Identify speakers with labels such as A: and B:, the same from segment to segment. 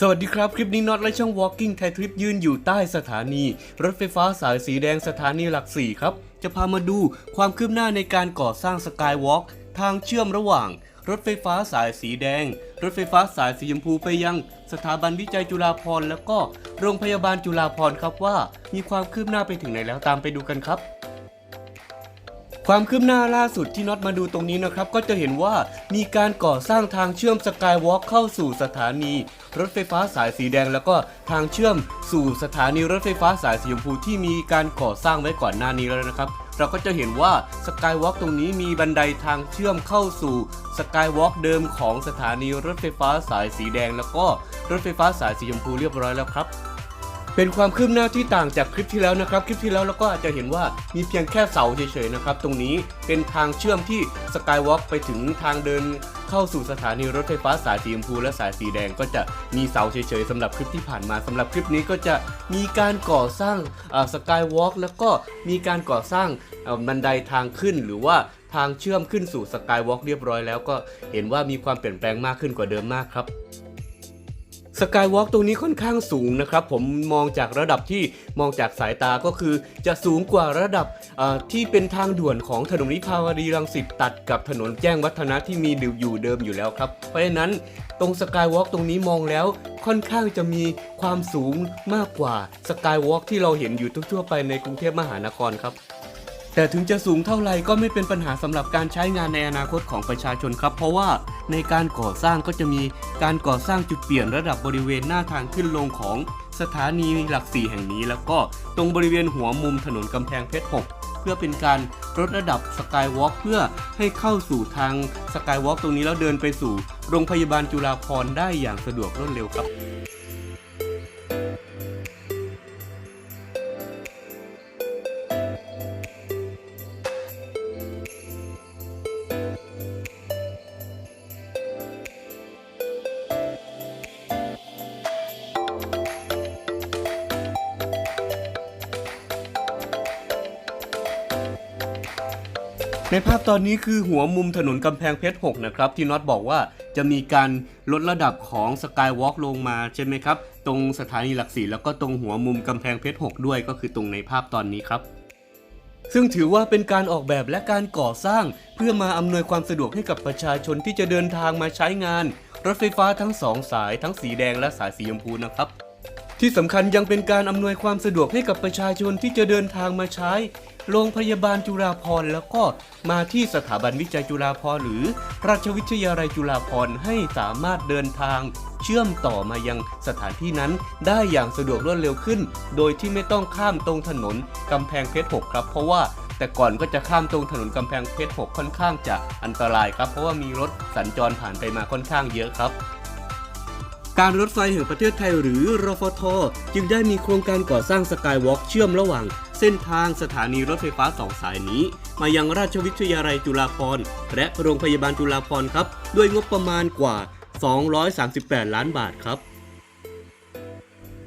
A: สวัสดีครับ คลิปนี้น็อตและช่อง Walking ไทยทริปยืนอยู่ใต้สถานี รถไฟฟ้าสายสีแดงสถานีหลักสี่ครับ จะพามาดูความคืบหน้าในการก่อสร้างสกายวอล์กทางเชื่อมระหว่าง รถไฟฟ้าสายสีแดง รถไฟฟ้าสายสีชมพูไปยัง สถาบันวิจัยจุฬาภรณ์แล้วก็โรงพยาบาลจุฬาภรณ์ครับว่า มีความคืบหน้าไปถึงไหนแล้วตามไปดูกันครับ ความคืบหน้าล่าสุดที่น็อตมาดูตรงนี้นะครับ ก็จะเห็นว่ามีการก่อสร้างทางเชื่อมสกายวอล์กเข้าสู่สถานี รถไฟฟ้าสายสีแดง แล้วก็ทางเชื่อมสู่สถานีรถไฟฟ้าสายสีชมพูที่มีการก่อสร้างไว้ก่อนหน้านี้แล้วนะครับ เราก็จะเห็นว่าสกายวอล์กตรงนี้มีบันไดทางเชื่อมเข้าสู่สกายวอล์กเดิมของสถานีรถไฟฟ้าสายสีแดง แล้วก็รถไฟฟ้าสายสีชมพูเรียบร้อยแล้วครับ เป็นความคืบหน้าที่ต่างจากคลิปที่แล้วนะครับ คลิปที่แล้วเราก็อาจจะเห็นว่ามีเพียงแค่เสาเฉยๆนะครับ ตรงนี้เป็นทางเชื่อมที่สกายวอล์กไปถึงทางเดินเข้าสู่สถานีรถไฟฟ้าสายสีชมพูและสายสีแดงก็จะมีเสาเฉยๆสำหรับคลิปที่ผ่านมาสำหรับคลิปนี้ก็จะมีการก่อสร้างสกายวอล์กแล้วก็มีการก่อสร้างบันไดทางขึ้นหรือว่าทางเชื่อมขึ้นสู่สกายวอล์กเรียบร้อยแล้วก็เห็นว่ามีความเปลี่ยนแปลงมากขึ้นกว่าเดิมมากครับ สกายวอล์กตรงนี้ค่อนข้างสูงนะครับ ผมมองจากระดับที่มองจากสายตาก็คือจะสูงกว่าระดับที่เป็นทางด่วนของถนนวิภาวดีรังสิตตัดกับถนนแจ้งวัฒนะที่มีอยู่เดิมอยู่แล้วครับ เพราะฉะนั้นตรงสกายวอล์กตรงนี้มองแล้วค่อนข้างจะมีความสูงมากกว่าสกายวอล์กที่เราเห็นอยู่ทั่วๆไปในกรุงเทพมหานครครับ แต่ถึงจะสูงเท่าไรก็ไม่เป็นปัญหาสำหรับการใช้งานในอนาคตของประชาชนครับ เพราะว่าในการก่อสร้างก็จะมีการก่อสร้างจุดเปลี่ยนระดับบริเวณหน้าทางขึ้นลงของสถานีหลักสี่แห่งนี้ แล้วก็ตรงบริเวณหัวมุมถนนกำแพงเพชร 6 เพื่อเป็นการลดระดับสกายวอล์กเพื่อให้เข้าสู่ทางสกายวอล์กตรงนี้แล้วเดินไปสู่ โรงพยาบาลจุฬาภรณ์ได้อย่างสะดวกรวดเร็วครับ ในภาพตอนนี้คือหัวมุมถนนกำแพงเพชร 6 นะครับ ที่น็อตบอกว่าจะมีการลดระดับของสกายวอล์กลงมาใช่ไหมครับ ตรงสถานีหลักสี่แล้วก็ตรงหัวมุมกำแพงเพชร 6 ด้วยก็คือตรงในภาพตอนนี้ครับ ซึ่งถือว่าเป็นการออกแบบและการก่อสร้าง เพื่อมาอำนวยความสะดวกให้กับประชาชนที่จะเดินทางมาใช้งาน รถไฟฟ้าทั้งสองสายทั้งสีแดงและสายสีชมพูนะครับที่สำคัญยังเป็นการอำนวยความสะดวกให้กับประชาชนที่จะเดินทางมาใช้ โรงพยาบาลจุฬาภร์แล้วก็มาที่สถาบันวิจัยจุฬาภร์หรือ ราชวิทยาลัยจุฬาภร์ให้สามารถเดินทางเชื่อมต่อมายังสถานที่นั้นได้อย่างสะดวกรวดเร็วขึ้น โดยที่ไม่ต้องข้ามตรงถนนกำแพงเพชร6ครับ เพราะว่าแต่ก่อนก็จะข้ามตรงถนนกำแพงเพชร6ค่อนข้างจะอันตรายครับ เพราะว่ามีรถสัญจรผ่านไปมาค่อนข้างเยอะครับการรถไฟแห่งประเทศไทยหรือรฟท จึงได้มีโครงการก่อสร้างสกายวอล์กเชื่อมระหว่าง เส้นทางสถานีรถไฟฟ้าสองสายนี้ มายังราชวิทยาลัยจุฬาภรณ์และโรงพยาบาลจุฬาภรณ์ครับ ด้วยงบประมาณกว่า 238 ล้านบาทครับ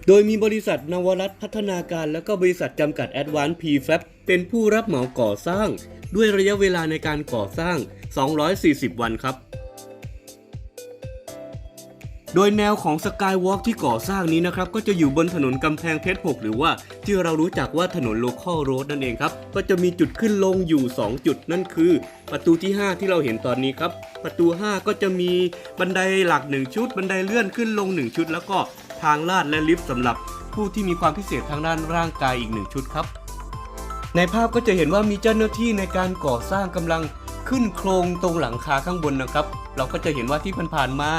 A: โดยมีบริษัทนวรัตพัฒนาการและก็บริษัทจำกัด a d v a n c e Prefab เป็นผู้รับเหมาก่อสร้าง ด้วยระยะเวลาในการก่อสร้าง 240 วันครับ โดยแนวของสกายวอล์กที่ก่อสร้างนี้นะครับ ก็จะอยู่บนถนนกำแพงเพชร 6 หรือว่าที่เรารู้จักว่าถนนโลคอลโรดนั่นเองครับ ก็จะมีจุดขึ้นลงอยู่ 2 จุดนั่นคือ ประตูที่ 5 ที่เราเห็นตอนนี้ครับ ประตู 5 ก็จะมีบันไดหลัก 1 ชุด บันไดเลื่อนขึ้นลง 1 ชุด แล้วก็ทางลาดและลิฟต์สำหรับผู้ที่มีความพิเศษทางด้านร่างกายอีก 1 ชุดครับ ในภาพก็จะเห็นว่ามีเจ้าหน้าที่ในการก่อสร้างกำลังขึ้นโครงตรงหลังคาข้างบนนะครับ เราก็จะเห็นว่าที่ผ่านๆมา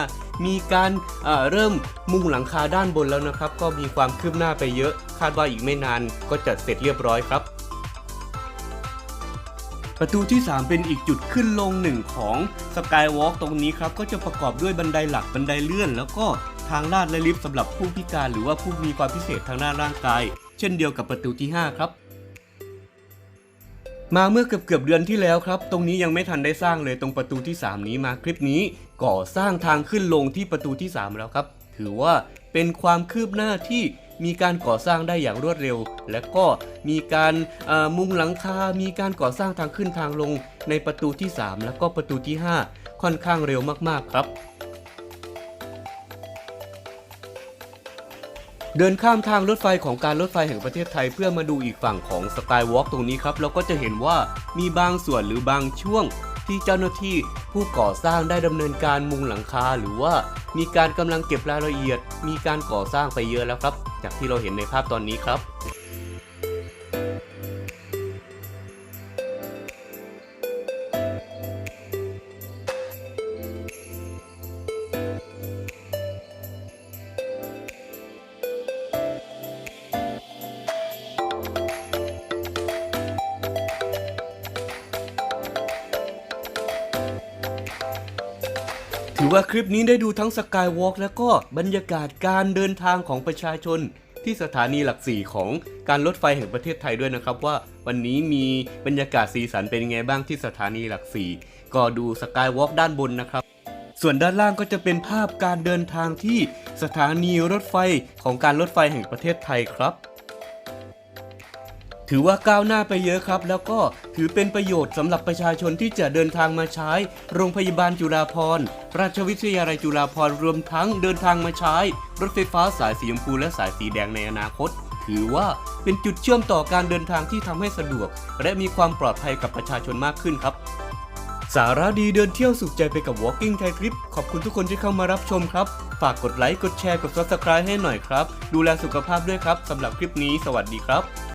A: มีการเอ่อเริ่มมุงหลังคาด้านบนแล้วนะครับ ก็มีความคืบหน้าไปเยอะ คาดว่าอีกไม่นานก็จะเสร็จเรียบร้อยครับประตูที่ 3 เป็นอีกจุดขึ้นลงหนึ่งของสกายวอล์กตรงนี้ครับ ก็จะประกอบด้วยบันไดหลักบันไดเลื่อน แล้วก็ทางลาดและลิฟต์สำหรับผู้พิการหรือว่าผู้มีความพิเศษทางด้านร่างกาย เช่นเดียวกับประตูที่ 5 ครับ มาเมื่อเกือบเกือบๆเดือนที่แล้วครับ ตรงนี้ยังไม่ทันได้สร้างเลยตรงประตูที่ 3 นี้มาคลิปนี้ก่อสร้างทางขึ้นลงที่ประตูที่ 3 แล้วครับ ถือว่าเป็นความคืบหน้าที่มีการก่อสร้างได้อย่างรวดเร็ว และก็มีการเอ่อมุงหลังคา มีการก่อสร้างทางขึ้นทางลงในประตูที่ 3 แล้วก็ประตูที่ 5 ค่อนข้างเร็วมากๆครับ เดินข้ามทางรถไฟของการรถไฟแห่งประเทศไทยเพื่อมาดูอีกฝั่งของสกายวอล์กตรงนี้ครับเราก็จะเห็นว่ามีบางส่วนหรือบางช่วงที่เจ้าหน้าที่ผู้ก่อสร้างได้ดำเนินการมุงหลังคาหรือว่ามีการกำลังเก็บรายละเอียด มีการก่อสร้างไปเยอะแล้วครับ จากที่เราเห็นในภาพตอนนี้ครับ ถือว่าคลิปนี้ได้ดูทั้งสกายวอล์กแล้วก็บรรยากาศการเดินทางของประชาชน ที่สถานีหลักสี่ของการรถไฟแห่งประเทศไทยด้วยนะครับ ว่าวันนี้มีบรรยากาศสีสันเป็นยังไงบ้างที่สถานีหลักสี่ก็ดูสกายวอล์กด้านบนนะครับ ส่วนด้านล่างก็จะเป็นภาพการเดินทางที่สถานีรถไฟของการรถไฟแห่งประเทศไทยครับ ถือว่าก้าวหน้าไปเยอะครับ แล้วก็ถือเป็นประโยชน์สำหรับประชาชนที่จะเดินทางมาใช้ โรงพยาบาลจุฬาภรณ์ราชวิทยาลัยจุฬาภรณ์รวมทั้งเดินทางมาใช้ รถไฟฟ้าสายสีชมพูและสายสีแดงในอนาคต ถือว่าเป็นจุดเชื่อมต่อการเดินทางที่ทำให้สะดวก และมีความปลอดภัยกับประชาชนมากขึ้นครับสาระดีเดินเที่ยวสุขใจไปกับ Walking Thai Trip ขอบคุณทุกคนที่เข้ามารับชมครับ ฝากกดไลค์ กดแชร์ กด Subscribe ให้หน่อยครับ ดูแลสุขภาพด้วยครับ สำหรับคลิปนี้ สวัสดีครับ